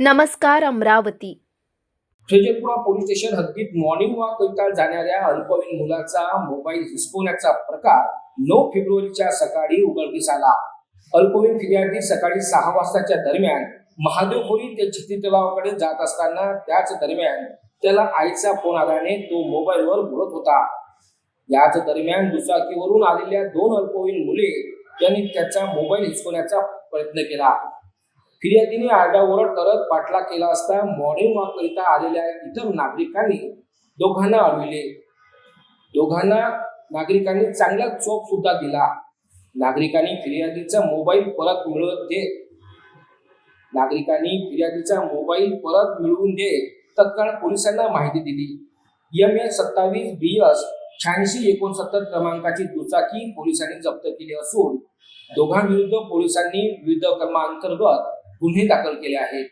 नमस्कार Amravati. Faizalpura police station हद्दीत morning walk करिता जाणाऱ्या अल्पवयीन मुलाचा मोबाईल हिसकवण्याचा प्रकार नऊ फेब्रुवारीच्या सकाळी उघडकीस आला. अल्पवयीन फिर्यादी सकाळी सहा वाजताच्या दरम्यान महादेवपुरी ते चित्ती तलावाकडे जात असताना त्याच दरम्यान त्याला आईचा फोन आल्याने तो मोबाईलवर बोलत होता. याच दरम्यान दुचाकीवरून आलेल्या दोन अल्पवयीन मुले त्यांनी त्याचा मोबाईल हिसकवण्याचा प्रयत्न केला. फिर्यादीने आरडाओरड करत पाठलाग केला असता मॉर्निंग वॉक करिता आलेल्या इतर नागरिकांनी दोघांना अडविले. दोघांना नागरिकांनी चांगला चोप सुद्धा दिला. नागरिकांनी फिर्यादीचा मोबाईल परत मिळवत देत नागरिकांनी फिर्यादीचा मोबाईल परत मिळवून देत तत्काळ पोलिसांना माहिती दिली. एम एस सत्तावीस बी एस शहाऐंशी एकोणसत्तर क्रमांकाची दुचाकी पोलिसांनी जप्त केली असून दोघांविरुद्ध पोलिसांनी विविध क्रमांतर्गत गुन्हे दाखल केले आहेत.